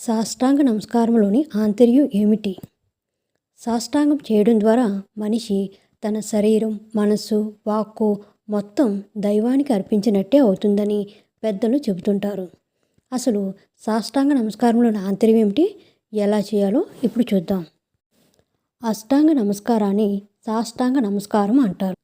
సాష్టాంగ నమస్కారంలోని ఆంతర్యం ఏమిటి? సాష్టాంగం చేయడం ద్వారా మనిషి తన శరీరం మనస్సు వాక్కు మొత్తం దైవానికి అర్పించినట్టే అవుతుందని పెద్దలు చెబుతుంటారు. అసలు సాష్టాంగ నమస్కారంలోని ఆంతర్యం ఏమిటి? ఎలా చేయాలో ఇప్పుడు చూద్దాం. అష్టాంగ నమస్కారాన్ని సాష్టాంగ నమస్కారం అంటారు.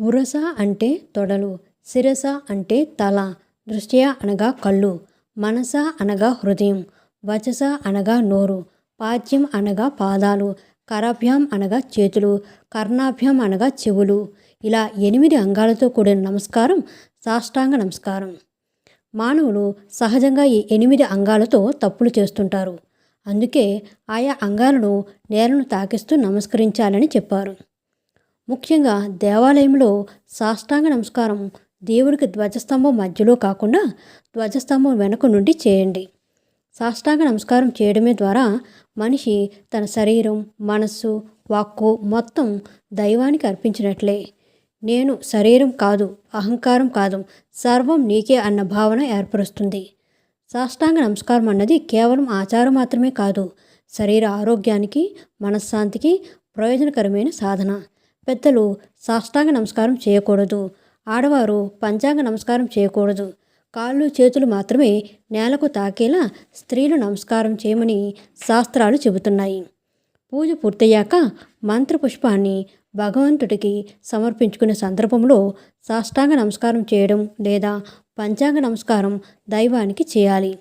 ఉరస అంటే తొడలు శిరస అంటే తల దృష్ట్యా అనగా కళ్ళు మనస అనగా హృదయం వచస అనగా నోరు పాద్యం అనగా పాదాలు కరాభ్యాం అనగా చేతులు కర్ణాభ్యాం అనగా చెవులు. ఇలా ఎనిమిది అంగాలతో కూడిన నమస్కారం సాష్టాంగ నమస్కారం. మానవులు సహజంగా ఈ ఎనిమిది అంగాలతో తప్పులు చేస్తుంటారు. అందుకే ఆయా అంగాలను నేలను తాకిస్తూ నమస్కరించాలని చెప్పారు. ముఖ్యంగా దేవాలయంలో సాష్టాంగ నమస్కారం దేవుడికి ధ్వజస్తంభం మధ్యలో కాకుండా ధ్వజస్తంభం వెనుక నుండి చేయండి. సాష్టాంగ నమస్కారం చేయడమే ద్వారా మనిషి తన శరీరం మనస్సు వాక్కు మొత్తం దైవానికి అర్పించినట్లే. నేను శరీరం కాదు అహంకారం కాదు సర్వం నీకే అన్న భావన ఏర్పరుస్తుంది. సాష్టాంగ నమస్కారం అన్నది కేవలం ఆచారం మాత్రమే కాదు శరీర ఆరోగ్యానికి మనశ్శాంతికి ప్రయోజనకరమైన సాధన. పెద్దలు సాష్టాంగ నమస్కారం చేయకూడదు ఆడవారు పంచాంగ నమస్కారం చేయకూడదు కాళ్ళు చేతులు మాత్రమే నేలకు తాకేలా స్త్రీలు నమస్కారం చేయమని శాస్త్రాలు చెబుతున్నాయి. పూజ పూర్తయ్యాక మంత్రపుష్పాన్ని భగవంతుడికి సమర్పించుకునే సందర్భంలో సాష్టాంగ నమస్కారం చేయడం లేదా పంచాంగ నమస్కారం దైవానికి చేయాలి.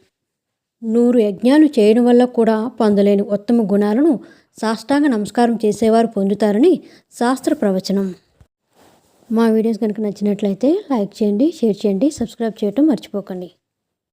నూరు యజ్ఞాలు చేయడం వల్ల కూడా పొందలేని ఉత్తమ గుణాలను సాష్టాంగ నమస్కారం చేసేవారు పొందుతారని శాస్త్ర ప్రవచనం. మా వీడియోస్ కనుక నచ్చినట్లయితే లైక్ చేయండి షేర్ చేయండి సబ్స్క్రైబ్ చేయటం మర్చిపోకండి.